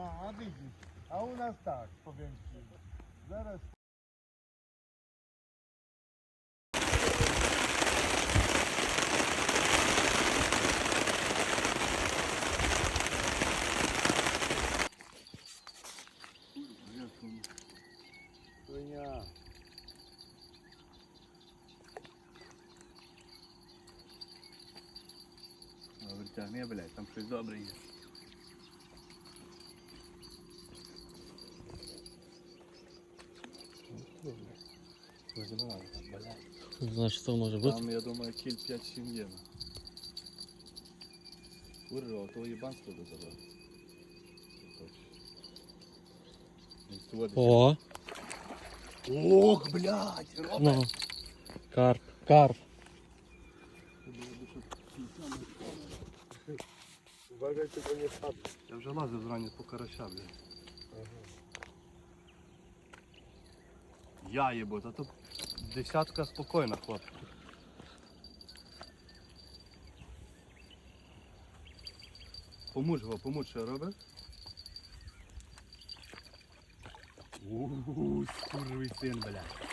A, widzisz. A u nas tak, powiem ci. Zaraz Płynia. Dobra, nie byle, tam przy dobry jest. Визиваю, блядь. Значить, це може бути. Там, я думаю, кіль 5-7 є. Курва, то їбанство до забрав. О, Ох, блядь, ну. Карп. Карп. Uważaj, tylko nie spadł. Я вже лазив зрані по карася, блядь. Я їбу, та тут десятка спокійна, хлопці. Помуж його, помуж, що робить? Ууу, скурвий син, блядь.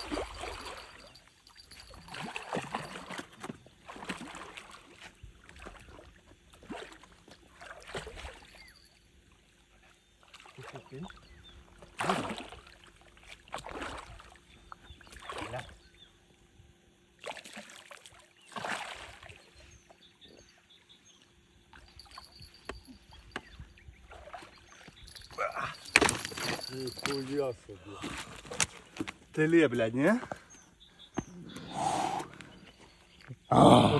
Ніхуя собі. Теле, блядь, ні?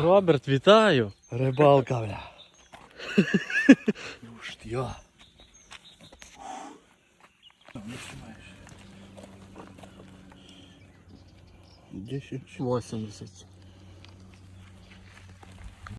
Роберт, вітаю. Рибалка, бля. Ну ж я. Десять. 80.